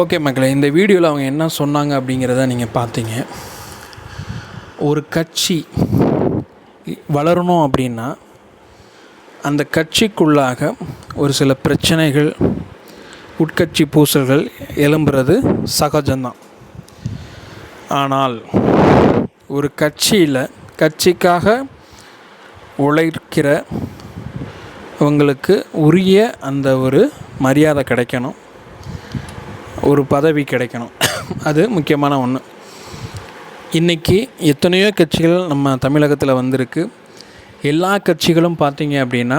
Okay மக்களே இந்த வீடியோவில் அவங்க என்ன சொன்னாங்க அப்படிங்கிறத நீங்கள் பார்த்தீங்க ஒரு கட்சி வளரணும் அப்படின்னா அந்த கட்சிக்குள்ளாக ஒரு சில பிரச்சனைகள் உட்கட்சி பூசல்கள் எழும்புறது சகஜம்தான். ஆனால் ஒரு கட்சியில் கட்சிக்காக உழைக்கிற உங்களுக்கு உரிய அந்த ஒரு மரியாதை கிடைக்கணும். ஒரு பதவி கிடைக்கணும். அது முக்கியமான ஒன்று இன்றைக்கி எத்தனையோ கட்சிகள் நம்ம தமிழகத்தில் வந்திருக்கு. எல்லா கட்சிகளும் பார்த்திங்க அப்படின்னா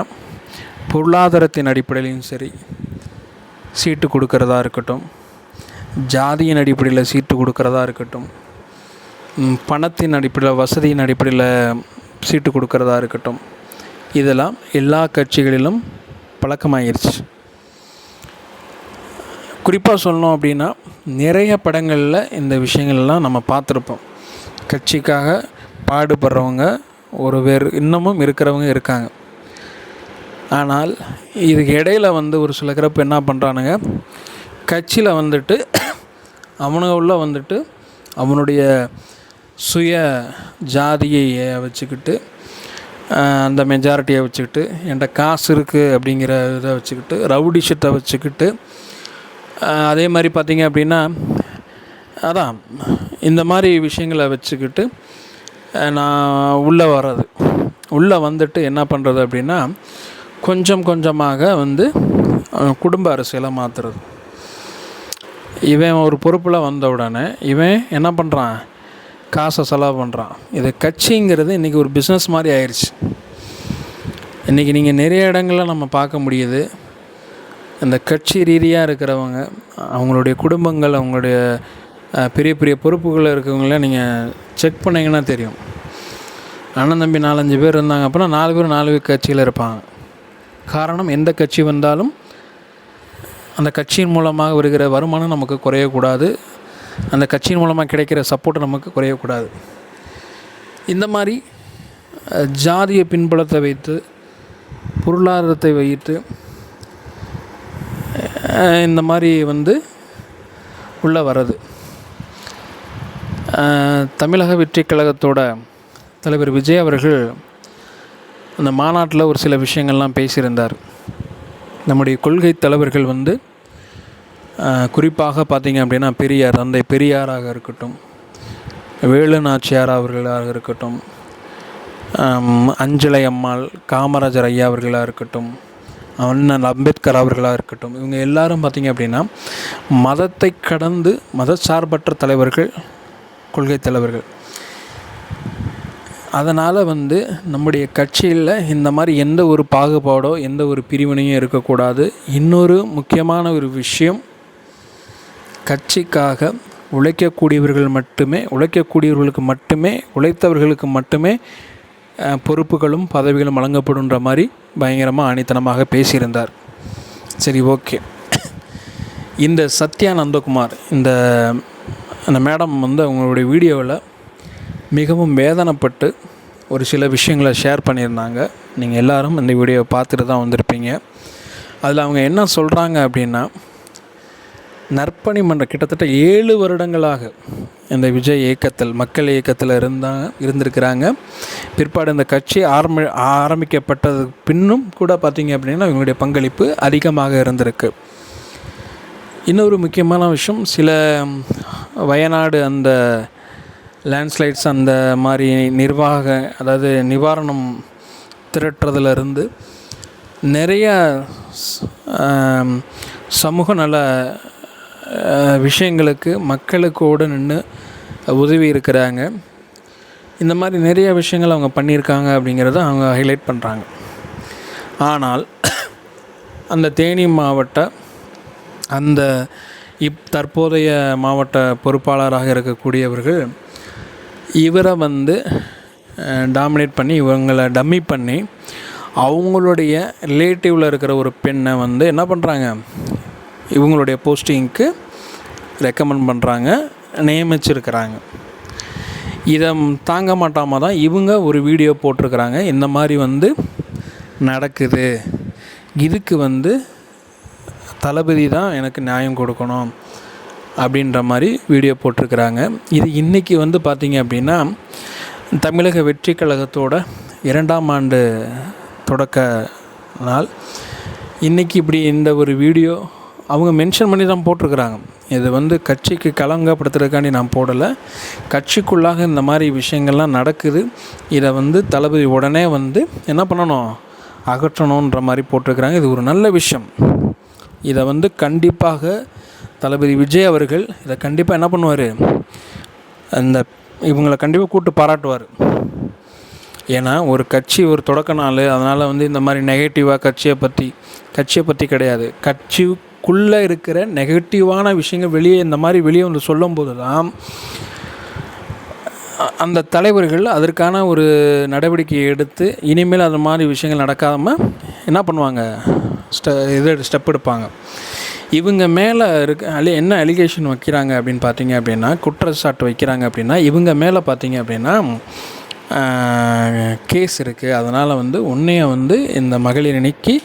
பொருளாதாரத்தின் அடிப்படையிலையும் சரி சீட்டு கொடுக்கறதா இருக்கட்டும் ஜாதியின் அடிப்படையில் சீட்டு கொடுக்கறதா இருக்கட்டும் பணத்தின் அடிப்படையில் வசதியின் அடிப்படையில் சீட்டு கொடுக்கறதா இருக்கட்டும் இதெல்லாம் எல்லா கட்சிகளிலும் பழக்கமாயிருச்சு. குறிப்பாக சொல்லணும் அப்படின்னா நிறைய படங்களில் இந்த விஷயங்கள்லாம் நம்ம பார்த்துருப்போம். கட்சிக்காக பாடுபடுறவங்க ஒரு வேறு இன்னமும் இருக்கிறவங்க இருக்காங்க. ஆனால் இதுக்கு இடையில வந்து ஒரு சில கிரப்பு என்ன பண்ணுறானுங்க கட்சியில் வந்துட்டு அவனுங்க உள்ள வந்துட்டு அவனுடைய சுய ஜாதியை வச்சுக்கிட்டு அந்த மெஜாரிட்டியை வச்சுக்கிட்டு என்கிட்ட காசு இருக்குது அப்படிங்கிற இதை வச்சுக்கிட்டு ரவுடி ஷிட்டை வச்சுக்கிட்டு அதே மாதிரி பார்த்தீங்க அப்படின்னா அதான் இந்த மாதிரி விஷயங்களை வச்சுக்கிட்டு நான் உள்ளே வர்றது. உள்ளே வந்துட்டு என்ன பண்ணுறது அப்படின்னா கொஞ்சம் கொஞ்சமாக வந்து குடும்ப அரசியலை மாற்றுறது இவன் ஒரு பொறுப்பில் வந்த உடனே இவன் என்ன பண்ணுறான் காசை செலவு பண்ணுறான் இது கட்சிங்கிறது இன்றைக்கி ஒரு பிஸ்னஸ் மாதிரி ஆயிடுச்சு இன்றைக்கி நீங்கள் நிறைய இடங்களில் நம்ம பார்க்க முடியுது. இந்த கட்சி ரீதியாக இருக்கிறவங்க அவங்களுடைய குடும்பங்கள் அவங்களுடைய பெரிய பெரிய பொறுப்புகளில் இருக்கிறவங்கள நீங்கள் செக் பண்ணிங்கன்னா தெரியும். அண்ணன் தம்பி நாலஞ்சு பேர் இருந்தாங்க அப்படின்னா நாலு பேர் நாலு பேர் கட்சியில் இருப்பாங்க. காரணம் எந்த கட்சி வந்தாலும் அந்த கட்சியின் மூலமாக வருகிற வருமானம் நமக்கு குறையக்கூடாது. அந்த கட்சியின் மூலமாக கிடைக்கிற சப்போர்ட் நமக்கு குறையக்கூடாது. இந்த மாதிரி ஜாதிய பின்புலத்தை வைத்து பொருளாதாரத்தை வைத்து இந்த மாதிரி வந்து உள்ளே வர்றது. தமிழக வெற்றி கழகத்தோட தலைவர் விஜய் அவர்கள் அந்த மாநாட்டில் ஒரு சில விஷயங்கள்லாம் பேசியிருந்தார். நம்முடைய கொள்கை தலைவர்கள் வந்து குறிப்பாக பார்த்திங்க அப்படின்னா பெரியார் தந்தை பெரியாராக இருக்கட்டும் வேலு நாச்சியார் அவர்களாக இருக்கட்டும் அஞ்சலை அம்மாள் காமராஜர் ஐயா அவர்களாக இருக்கட்டும் அண்ணன் அம்பேத்கர் அவர்களாக இருக்கட்டும் இவங்க எல்லாரும் பார்த்தீங்க அப்படின்னா மதத்தை கடந்து மதச்சார்பற்ற தலைவர்கள் கொள்கை தலைவர்கள். அதனால் வந்து நம்முடைய கட்சியில் இந்த மாதிரி எந்த ஒரு பாகுபாடோ எந்த ஒரு பிரிவினையும் இருக்கக்கூடாது. இன்னொரு முக்கியமான ஒரு விஷயம் கட்சிக்காக உழைக்கக்கூடியவர்கள் மட்டுமே உழைக்கக்கூடியவர்களுக்கு மட்டுமே உழைத்தவர்களுக்கு மட்டுமே பொறுப்புகளும் பதவிகளும் வழங்கப்படுன்ற மாதிரி பயங்கரமாக ஆணித்தனமாக பேசியிருந்தார். சரி ஓகே. இந்த சத்யா நந்தகுமார் இந்த அந்த மேடம் வந்து அவங்களுடைய வீடியோவில் மிகவும் வேதனைப்பட்டு ஒரு சில விஷயங்களை ஷேர் பண்ணியிருந்தாங்க. நீங்கள் எல்லாரும் இந்த வீடியோவை பார்த்துட்டு தான் வந்திருப்பீங்க. அதில் அவங்க என்ன சொல்கிறாங்க அப்படின்னா நற்பணி மன்ற கிட்டத்தட்ட ஏழு வருடங்களாக இந்த விஜய் இயக்கத்தில் மக்கள் இயக்கத்தில் இருந்தாங்க இருந்திருக்கிறாங்க. பிற்பாடு இந்த கட்சி ஆரம்பி ஆரம்பிக்கப்பட்டது பின்னும் கூட பார்த்திங்க அப்படின்னா இவங்களுடைய பங்களிப்பு அதிகமாக இருந்திருக்கு. இன்னொரு முக்கியமான விஷயம் சில வயநாடு அந்த லேண்ட்ஸ்லைட்ஸ் அந்த மாதிரி நிர்வாக அதாவது நிவாரணம் திரட்டுறதுலேருந்து நிறைய சமூக நல விஷயங்களுக்கு மக்களுக்கோடு நின்று உதவி இருக்கிறாங்க. இந்த மாதிரி நிறைய விஷயங்கள் அவங்க பண்ணியிருக்காங்க அப்படிங்கிறத அவங்க ஹைலைட் பண்ணுறாங்க ஆனால் அந்த தேனி மாவட்ட அந்த இப் தற்போதைய மாவட்ட பொறுப்பாளராக இருக்கக்கூடியவர்கள் இவரை வந்து டாமினேட் பண்ணி இவங்களை டம்மி பண்ணி அவங்களுடைய ரிலேட்டிவில் இருக்கிற ஒரு பெண்ணை வந்து என்ன பண்ணுறாங்க இவங்களுடைய போஸ்டிங்க்கு ரெக்கமெண்ட் பண்ணுறாங்க நியமிச்சிருக்கிறாங்க. இதை தாங்க மாட்டாமல் தான் இவங்க ஒரு வீடியோ போட்டிருக்கிறாங்க. இந்த மாதிரி வந்து நடக்குது. இதுக்கு வந்து தளபதி தான் எனக்கு நியாயம் கொடுக்கணும் அப்படின்ற மாதிரி வீடியோ போட்டிருக்கிறாங்க. இது இன்றைக்கி வந்து பார்த்திங்க அப்படின்னா தமிழக வெற்றி கழகத்தோட இரண்டாம் ஆண்டு தொடக்க நாள். இன்றைக்கி இப்படி இந்த ஒரு வீடியோ அவங்க மென்ஷன் பண்ணி தான் போட்டிருக்கிறாங்க. இது வந்து கட்சிக்கு கலங்கப்படுத்துறதுக்காண்டி நான் போடலை. கட்சிக்குள்ளாக இந்த மாதிரி விஷயங்கள்லாம் நடக்குது. இதை வந்து தளபதி உடனே வந்து என்ன பண்ணணும்? அகற்றணுன்ற மாதிரி போட்டிருக்கிறாங்க. இது ஒரு நல்ல விஷயம். இதை வந்து கண்டிப்பாக தளபதி விஜய் அவர்கள் இதை கண்டிப்பாக என்ன பண்ணுவார்? அந்த இவங்களை கண்டிப்பாக கூப்பிட்டு பாராட்டுவார். ஏன்னா ஒரு கட்சி ஒரு தொடக்க நாள் அதனால் வந்து இந்த மாதிரி நெகட்டிவாக கட்சியை பற்றி கட்சியை பற்றி கிடையாது. கட்சி நமக்குள்ளே இருக்கிற நெகட்டிவான விஷயங்கள் வெளியே இந்த மாதிரி வெளியே வந்து சொல்லும்போது தான் அந்த தலைவர்கள் அதற்கான ஒரு நடவடிக்கையை எடுத்து இனிமேல் அது மாதிரி விஷயங்கள் நடக்காமல் என்ன பண்ணுவாங்க? ஸ்ட இது ஸ்டெப் எடுப்பாங்க. இவங்க மேலே இருக்க அலி என்ன அலிகேஷன் வைக்கிறாங்க அப்படின்னு பார்த்தீங்க அப்படின்னா குற்றச்சாட்டு வைக்கிறாங்க அப்படின்னா இவங்க மேலே பார்த்தீங்க அப்படின்னா கேஸ் இருக்குது அதனால் வந்து உன்னைய வந்து இந்த மகளிர் அணிக்கு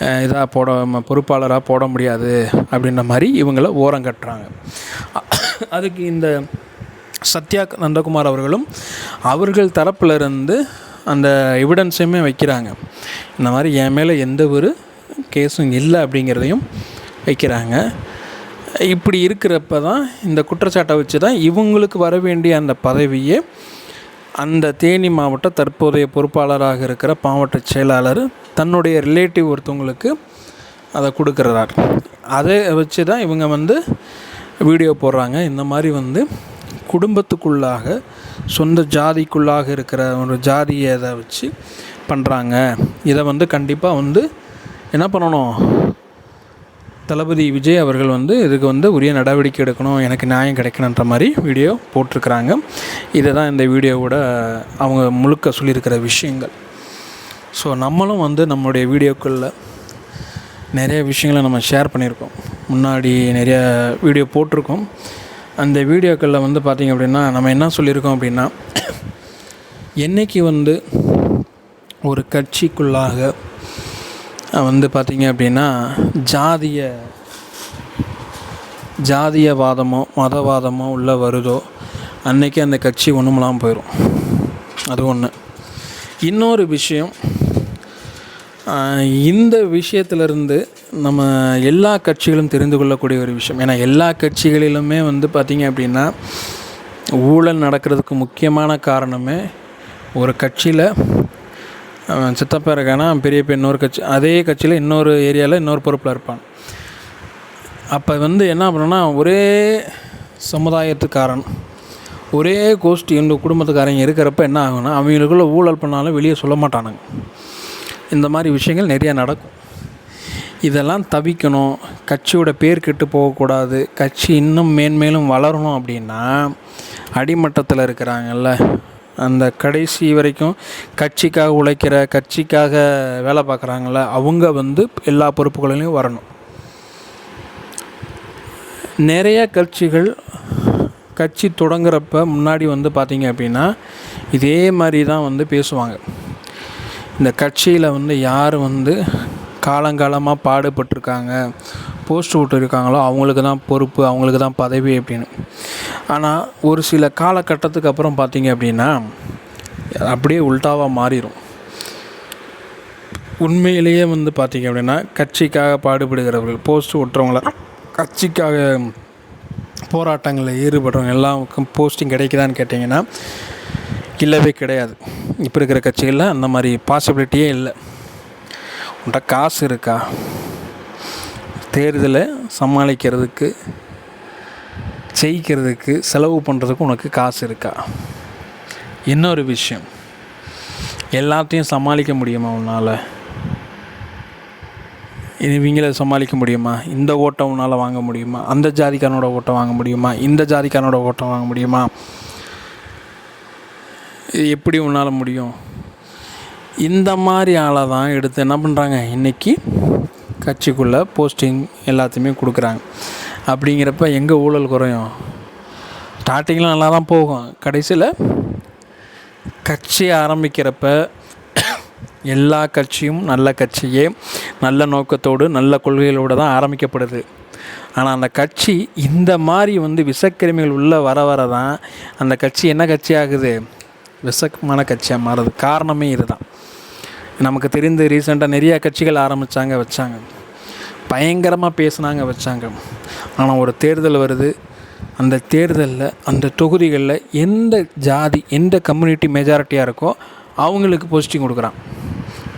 இதாக போட பொறுப்பாளராக போட முடியாது அப்படின்ற மாதிரி இவங்கள ஓரம் கட்டுறாங்க. அதுக்கு இந்த சத்யா நந்தகுமார் அவர்களும் அவர்கள் தரப்பிலிருந்து அந்த எவிடன்ஸையுமே வைக்கிறாங்க. இந்த மாதிரி என் மேலே எந்த ஒரு கேஸும் இல்லை அப்படிங்கிறதையும் வைக்கிறாங்க. இப்படி இருக்கிறப்ப தான் இந்த குற்றச்சாட்டை வச்சு தான் இவங்களுக்கு வர வேண்டிய அந்த பதவியை அந்த தேனி மாவட்ட தற்போதைய பொறுப்பாளராக இருக்கிற மாவட்ட செயலாளர் தன்னுடைய ரிலேட்டிவ் ஒருத்தவங்களுக்கு அதை கொடுக்குறார். அதை வச்சு தான் இவங்க வந்து வீடியோ போடுறாங்க. இந்த மாதிரி வந்து குடும்பத்துக்குள்ளாக சொந்த ஜாதிக்குள்ளாக இருக்கிற ஒரு ஜாதியை இதை வச்சு பண்ணுறாங்க இதை வந்து கண்டிப்பாக வந்து என்ன பண்ணணும்? தளபதி விஜய் அவர்கள் வந்து இதுக்கு வந்து உரிய நடவடிக்கை எடுக்கணும் எனக்கு நியாயம் கிடைக்கணுன்ற மாதிரி வீடியோ போட்டிருக்கிறாங்க. இதை தான் இந்த வீடியோவோட அவங்க முழுக்க சொல்லியிருக்கிற விஷயங்கள். ஸோ நம்மளும் வந்து நம்மளுடைய வீடியோக்களில் நிறைய விஷயங்களை நம்ம ஷேர் பண்ணியிருக்கோம். முன்னாடி நிறைய வீடியோ போட்டிருக்கோம். அந்த வீடியோக்களில் வந்து பார்த்திங்க அப்படின்னா நம்ம என்ன சொல்லியிருக்கோம் அப்படின்னா என்னைக்கு வந்து ஒரு கட்சிக்குள்ளாக வந்து பார்த்திங்க அப்படின்னா ஜாதிய ஜாதியவாதமோ மதவாதமோ உள்ளே வருதோ அன்னைக்கு அந்த கட்சி ஒன்றுமெல்லாம் போயிடும் அது ஒன்று இன்னொரு விஷயம் இந்த விஷயத்திலிருந்து நம்ம எல்லா கட்சிகளும் தெரிந்து கொள்ளக்கூடிய ஒரு விஷயம். ஏன்னா எல்லா கட்சிகளிலுமே வந்து பார்த்திங்க அப்படின்னா ஊழல் நடக்கிறதுக்கு முக்கியமான காரணமே ஒரு கட்சியில் அவன் சித்தப்பா இருக்கானா பெரிய பெரிய இன்னொரு கட்சி அதே கட்சியில் இன்னொரு ஏரியாவில் இன்னொரு பொறுப்பில் இருப்பான். அப்போ வந்து என்ன பண்ணணும்னா ஒரே சமுதாயத்துக்காரன் ஒரே கோஷ்டி இந்த குடும்பத்துக்காரங்க இருக்கிறப்ப என்ன ஆகும்னா அவங்களுக்குள்ள ஊழல் பண்ணாலும் வெளியே சொல்ல மாட்டானுங்க. இந்த மாதிரி விஷயங்கள் நிறையா நடக்கும். இதெல்லாம் தவிக்கணும். கட்சியோட பேர் கெட்டு போகக்கூடாது. கட்சி இன்னும் மேன்மேலும் வளரணும் அப்படின்னா அடிமட்டத்தில் இருக்கிறாங்கல்ல அந்த கடைசி வரைக்கும் கட்சிக்காக உழைக்கிற கட்சிக்காக வேலை பார்க்குறாங்கள அவங்க வந்து எல்லா பொறுப்புகளிலையும் வரணும். நிறைய கட்சிகள் கட்சி தொடங்குறப்ப முன்னாடி வந்து பார்த்தீங்க அப்படின்னா இதே மாதிரி தான் வந்து பேசுவாங்க. இந்த கட்சியில் வந்து யார் வந்து காலங்காலமாக பாடுபட்டிருக்காங்க போஸ்ட் விட்டுருக்காங்களோ அவங்களுக்கு தான் பொறுப்பு அவங்களுக்கு தான் பதவி அப்படின்னு. ஆனால் ஒரு சில காலகட்டத்துக்கு அப்புறம் பார்த்தீங்க அப்படின்னா அப்படியே உல்டாவாக மாறிடும் உண்மையிலேயே வந்து பார்த்தீங்க அப்படின்னா கட்சிக்காக பாடுபடுகிறவர்கள் போஸ்ட் ஒட்டுறவங்கள கட்சிக்காக போராட்டங்களில் ஈடுபடுறவங்க எல்லாருக்கும் போஸ்டிங் கிடைக்குதான்னு கேட்டிங்கன்னா இல்லவே கிடையாது. இப்போ இருக்கிற கட்சிகளில் அந்த மாதிரி பாசிபிலிட்டியே இல்லை. உன்கிட்ட காசு இருக்கா? தேர்தலை சமாளிக்கிறதுக்கு ஜெயிக்கிறதுக்கு செலவு பண்ணுறதுக்கு உனக்கு காசு இருக்கா? இன்னொரு விஷயம். எல்லாத்தையும் சமாளிக்க முடியுமா உன்னால்? இவங்கள சமாளிக்க முடியுமா? இந்த ஓட்டை உன்னால் வாங்க முடியுமா? அந்த ஜாதிக்காரனோட ஓட்டை வாங்க முடியுமா? இந்த ஜாதிக்காரனோட ஓட்டை வாங்க முடியுமா? இது எப்படி உன்னால் முடியும்? இந்த மாதிரி ஆளை தான் எடுத்து என்ன பண்ணுறாங்க இன்றைக்கி கட்சிக்குள்ளே போஸ்டிங் எல்லாத்தையுமே கொடுக்குறாங்க. அப்படிங்கிறப்ப எங்கே ஊழல் குறையும்? ஸ்டார்டிங்கில் நல்லா தான் போகும். கடைசியில் கட்சி ஆரம்பிக்கிறப்ப எல்லா கட்சியும் நல்ல கட்சியே நல்ல நோக்கத்தோடு நல்ல கொள்கைகளோடு தான் ஆரம்பிக்கப்படுது. ஆனால் அந்த கட்சி இந்த மாதிரி வந்து விஷக்கிருமிகள் உள்ளே வர வர தான் அந்த கட்சி என்ன கட்சி ஆகுது? விஷமான கட்சியாக மாறுது. காரணமே இதுதான். நமக்கு தெரிந்து ரீசெண்டாக நிறையா கட்சிகள் ஆரம்பித்தாங்க வச்சாங்க. பயங்கரமாக பேசுனாங்க வச்சாங்க. ஆனால் ஒரு தேர்தல் வருது அந்த தேர்தலில் அந்த தொகுதிகளில் எந்த ஜாதி எந்த கம்யூனிட்டி மெஜாரிட்டியாக இருக்கோ அவங்களுக்கு போஸ்டிங் கொடுக்குறான்.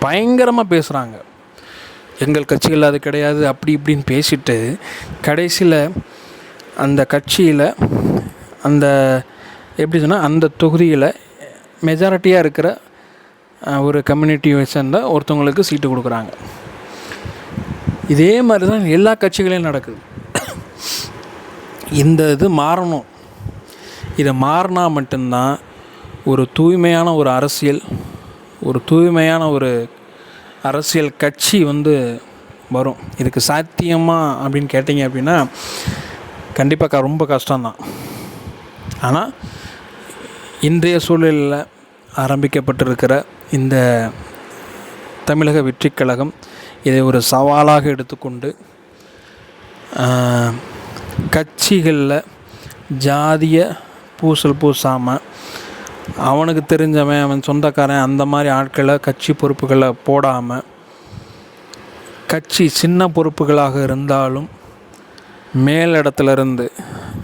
பயங்கரமாக பேசுகிறாங்க எங்கள் கட்சிகள் அது கிடையாது அப்படி இப்படின்னு பேசிட்டு கடைசியில் அந்த கட்சியில் அந்த எப்படி சொன்னால் அந்த தொகுதியில் மெஜாரிட்டியாக இருக்கிற ஒரு கம்யூனிட்டியை சேர்ந்த ஒருத்தவங்களுக்கு சீட்டு கொடுக்குறாங்க. இதே மாதிரி தான் எல்லா கட்சிகளையும் நடக்குது. இந்த இது மாறணும். இதை மாறினா மட்டும்தான் ஒரு தூய்மையான ஒரு அரசியல் ஒரு தூய்மையான ஒரு அரசியல் கட்சி வந்து வரும். இதுக்கு சாத்தியமா அப்படின்னு கேட்டிங்க அப்படின்னா கண்டிப்பாக க ரொம்ப கஷ்டம்தான். ஆனால் இன்றைய சூழலில் ஆரம்பிக்கப்பட்டிருக்கிற இந்த தமிழக வெற்றிக் கழகம் இதை ஒரு சவாலாக எடுத்துக்கொண்டு கட்சிகளில் ஜாதிய பூசல் பூசாமல் அவனுக்கு தெரிஞ்சவன் அவன் சொந்தக்காரன் அந்த மாதிரி ஆட்களை கட்சி பொறுப்புகளை போடாமல் கட்சி சின்ன பொறுப்புகளாக இருந்தாலும் மேலிடத்துலேருந்து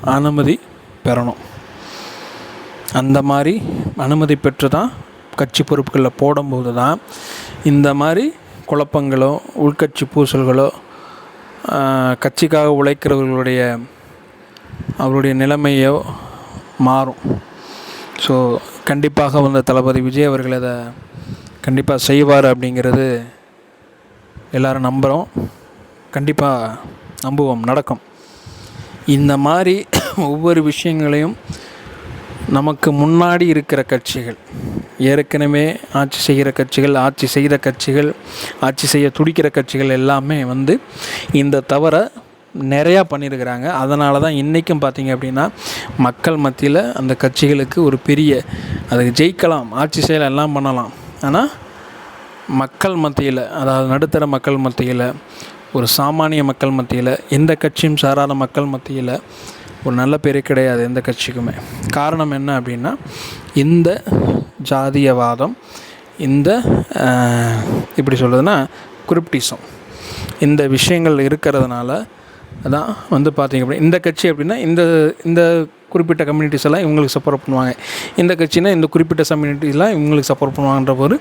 அனுமதி பெறணும். அந்த மாதிரி அனுமதி பெற்று தான் கட்சி பொறுப்புகளில் போடும்போது தான் இந்த மாதிரி குழப்பங்களோ உள்கட்சி பூசல்களோ கட்சிக்காக உழைக்கிறவர்களுடைய அவருடைய நிலைமையோ மாறும். ஸோ கண்டிப்பாக வந்த தளபதி விஜய் அவர்கள் அதை கண்டிப்பாக செய்வார் அப்படிங்கிறது எல்லோரும் நம்புகிறோம் கண்டிப்பாக நம்புவோம் நடக்கும். இந்த மாதிரி ஒவ்வொரு விஷயங்களையும் நமக்கு முன்னாடி இருக்கிற கட்சிகள் ஏற்கனவே ஆட்சி செய்கிற கட்சிகள் ஆட்சி செய்த கட்சிகள் ஆட்சி செய்ய துடிக்கிற கட்சிகள் எல்லாமே வந்து இந்த தவறை நிறையா பண்ணியிருக்கிறாங்க. அதனால தான் இன்றைக்கும் பார்த்தீங்க அப்படின்னா மக்கள் மத்தியில் அந்த கட்சிகளுக்கு ஒரு பெரிய அதுக்கு ஜெயிக்கலாம் ஆட்சி செயல் எல்லாம் பண்ணலாம். ஆனால் மக்கள் மத்தியில் அதாவது நடுத்தர மக்கள் மத்தியில் ஒரு சாமானிய மக்கள் மத்தியில் எந்த கட்சியும் சாராத மக்கள் மத்தியில் ஒரு நல்ல பேரே கிடையாது எந்த கட்சிக்குமே. காரணம் என்ன அப்படின்னா இந்த ஜாதியவாதம் இந்த இப்படி சொல்கிறதுனா குரிப்டிசம். இந்த விஷயங்கள் இருக்கிறதுனால அதான் வந்து பார்த்தீங்க அப்படின்னா இந்த கட்சி அப்படின்னா இந்த இந்த குறிப்பிட்ட கம்யூனிட்டிஸ் எல்லாம் இவங்களுக்கு சப்போர்ட் பண்ணுவாங்க. இந்த கட்சினா இந்த குறிப்பிட்ட கம்யூனிட்டிஸ்லாம் இவங்களுக்கு சப்போர்ட் பண்ணுவாங்கன்ற ஒரு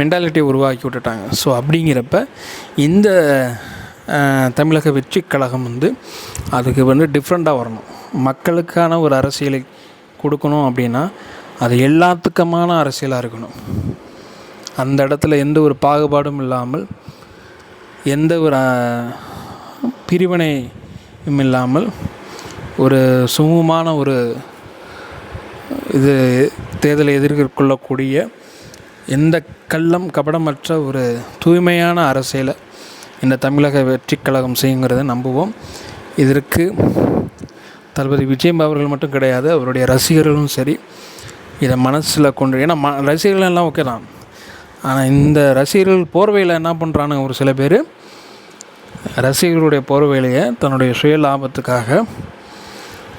மென்டாலிட்டியை உருவாக்கி விட்டுட்டாங்க. ஸோ அப்படிங்கிறப்ப இந்த தமிழக வெற்றி கழகம் வந்து அதுக்கு வந்து டிஃப்ரெண்ட்டாக வரணும். மக்களுக்கான ஒரு அரசியலை கொடுக்கணும் அப்படின்னா அது எல்லாத்துக்குமான அரசியலாக இருக்கணும். அந்த இடத்துல எந்த ஒரு பாகுபாடும் இல்லாமல் எந்த ஒரு பிரிவினையும் இல்லாமல் ஒரு சுமூகமான ஒரு இது தேர்தலை எதிர்கொள்ளக்கூடிய எந்த கள்ளம் கபடமற்ற ஒரு தூய்மையான அரசியலை இந்த தமிழக வெற்றிக் கழகம் செய்யுங்கிறத நம்புவோம். இதற்கு தளபதி விஜயம் அவர்கள் மட்டும் கிடையாது அவருடைய ரசிகர்களும் சரி. இதை மனசில் கொண்டு ஏன்னா ம ரசிகர்கள் எல்லாம் ஓகே தான். ஆனால் இந்த ரசிகர்கள் போர்வையில் என்ன பண்ணுறானுங்க ஒரு சில பேர்? ரசிகர்களுடைய போர்வையிலேயே தன்னுடைய சுய லாபத்துக்காக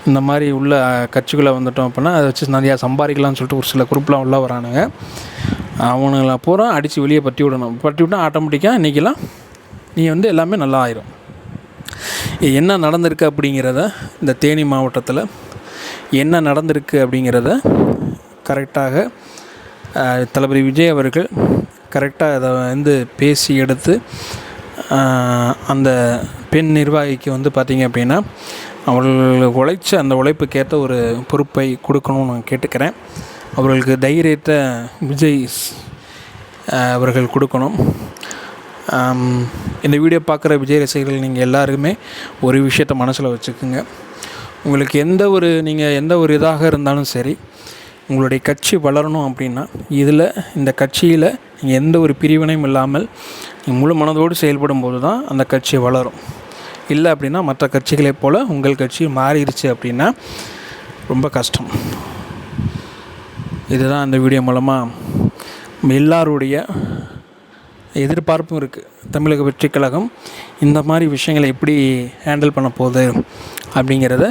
இந்த மாதிரி உள்ள கட்சிக்குள்ளே வந்துட்டோம் அப்படின்னா அதை வச்சு நிறையா சம்பாதிக்கலாம்னு சொல்லிட்டு ஒரு சில குரூப்லாம் உள்ளே வரானுங்க. அவனுங்களை பூரா அடித்து வெளியே பட்டி விடணும். பட்டி விட்டால் ஆட்டோமேட்டிக்காக இன்றைக்கெல்லாம் நீ வந்து எல்லாமே நல்லா ஆயிரும் என்ன நடந்திருக்கு அப்படிங்கிறத இந்த தேனி மாவட்டத்தில் என்ன நடந்திருக்கு அப்படிங்கிறத கரெக்டாக தளபதி விஜய் அவர்கள் கரெக்டாக அதை வந்து பேசி எடுத்து அந்த பெண் நிர்வாகிக்கு வந்து பார்த்திங்க அப்படின்னா அவர்கள் உழைச்ச அந்த உழைப்புக்கேற்ற ஒரு பொறுப்பை கொடுக்கணும்னு நான் கேட்டுக்கிறேன். அவர்களுக்கு தைரியத்தை விஜய் அவர்கள் கொடுக்கணும். இந்த வீடியோ பார்க்குற விஜய் ரசிகர்கள் நீங்கள் எல்லாருமே ஒரு விஷயத்தை மனசில் வச்சுக்கோங்க. உங்களுக்கு எந்த ஒரு நீங்கள் எந்த ஒரு இதாக இருந்தாலும் சரி உங்களுடைய கட்சி வளரணும் அப்படின்னா இதில் இந்த கட்சியில் நீங்கள் எந்த ஒரு பிரிவினையும் இல்லாமல் நீங்கள் முழு மனதோடு செயல்படும் போது தான் அந்த கட்சி வளரும். இல்லை அப்படின்னா மற்ற கட்சிகளைப் போல் உங்கள் கட்சி மாறிடுச்சு அப்படின்னா ரொம்ப கஷ்டம். இதுதான் இந்த வீடியோ மூலமாக எல்லாருடைய எதிர்பார்ப்பும் இருக்குது தமிழக வெற்றி கழகம் இந்த மாதிரி விஷயங்களை எப்படி ஹேண்டில் பண்ண போகுது அப்படிங்கிறத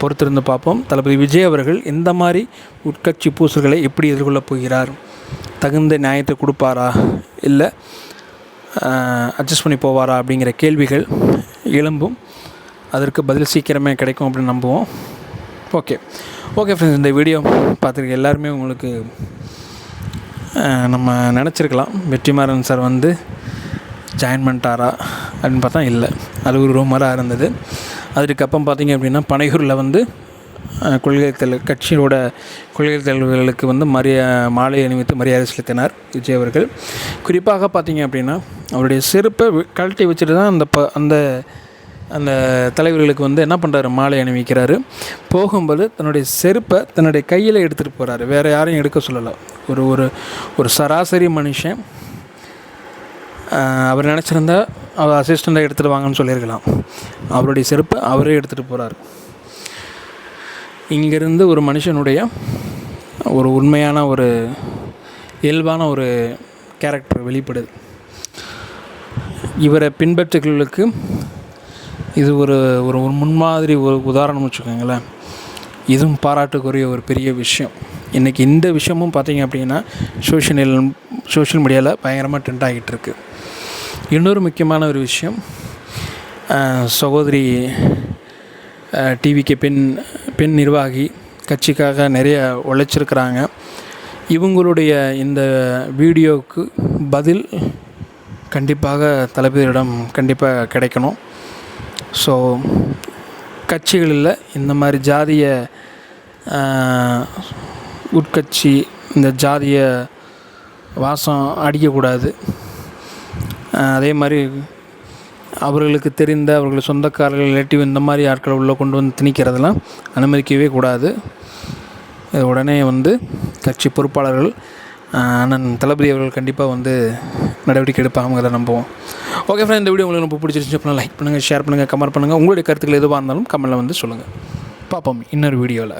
பொறுத்திருந்து பார்ப்போம். தளபதி விஜய் அவர்கள் இந்த மாதிரி உட்கட்சி பூசல்களை எப்படி எதிர்கொள்ளப் போகிறார்? தகுந்த நியாயத்தை கொடுப்பாரா? இல்லை அட்ஜஸ்ட் பண்ணி போவாரா அப்படிங்கிற கேள்விகள் எழும்பும். அதற்கு பதில் சீக்கிரமே கிடைக்கும் அப்படின்னு நம்புவோம். ஓகே. ஓகே ஃப்ரெண்ட்ஸ் இந்த வீடியோ பார்த்துருக்க எல்லாருமே உங்களுக்கு நம்ம நினச்சிருக்கலாம். வெற்றிமாறன் சார் வந்து ஜாயின் பண்ணிட்டாரா அப்படின்னு பார்த்தா இல்லை. அது ஒரு ரூமராக இருந்தது. அதுக்கப்புறம் பார்த்தீங்க அப்படின்னா பனையூரில் வந்து கொள்கை தலை கட்சியோட கொள்கை தலைவர்களுக்கு வந்து மரியா மாலை அணிவித்து மரியாதை செலுத்தினார் விஜய் அவர்கள். குறிப்பாக பார்த்தீங்க அப்படின்னா அவருடைய செருப்பை கழட்டி வச்சுட்டு தான் அந்த ப அந்த அந்த தலைவர்களுக்கு வந்து என்ன பண்ணுறாரு மாலை அணிவிக்கிறாரு. போகும்போது தன்னுடைய செருப்பை தன்னுடைய கையில் எடுத்துகிட்டு போகிறாரு வேறு யாரையும் எடுக்க சொல்லலை. ஒரு ஒரு ஒரு சராசரி மனுஷன் அவர் நினச்சிருந்தா அவர் அசிஸ்டண்ட்டாக எடுத்துகிட்டு வாங்கன்னு சொல்லியிருக்கலாம். அவருடைய செருப்பை அவரே எடுத்துகிட்டு போகிறார் இங்கேருந்து ஒரு மனுஷனுடைய ஒரு உண்மையான ஒரு இயல்பான ஒரு கேரக்டர் வெளிப்படுது. இவரை பின்பற்றுகளுக்கு இது ஒரு ஒரு முன்மாதிரி ஒரு உதாரணம் வச்சுக்கோங்களேன். இதுவும் பாராட்டுக்குரிய ஒரு பெரிய விஷயம். இன்றைக்கி இந்த விஷயமும் பார்த்தீங்க அப்படின்னா சோஷியல் சோஷியல் மீடியாவில் பயங்கரமாக ட்ரெண்ட் ஆகிட்டு இருக்கு இன்னொரு முக்கியமான ஒரு விஷயம் சகோதரி டிவிக்கு பெண் பெண் நிர்வாகி கட்சிக்காக நிறைய உழைச்சிருக்கிறாங்க. இவங்களுடைய இந்த வீடியோவுக்கு பதில் கண்டிப்பாக தளபதியிடம் கண்டிப்பாக கிடைக்கணும். ஸோ கட்சிகளில் இந்த மாதிரி ஜாதிய உட்கட்சி இந்த ஜாதிய வாசம் அடிக்கக்கூடாது. அதே மாதிரி அவர்களுக்கு தெரிந்த அவர்கள் சொந்தக்காரர்கள் ரிலேட்டிவ் இந்த மாதிரி ஆட்களை உள்ளே கொண்டு வந்து திணிக்கிறதெல்லாம் அனுமதிக்கவே கூடாது. உடனே வந்து கட்சி பொறுப்பாளர்கள் அண்ணன் தளபதி அவர்கள் கண்டிப்பாக வந்து நடவடிக்கை எடுப்பாங்கிறத நம்புவோம். ஓகே ஃப்ரெண்ட் இந்த வீடியோ உங்களுக்கு ரொம்ப பிடிச்சிருந்துச்சு அப்படின்னா லைக் பண்ணுங்கள் ஷேர் பண்ணுங்கள் கமெண்ட் பண்ணுங்கள் உங்களுடைய கருத்துக்கள் எதுவாக இருந்தாலும் கமெண்ட்டில் வந்து சொல்லுங்கள் பார்ப்போம் இன்னொரு வீடியோவில்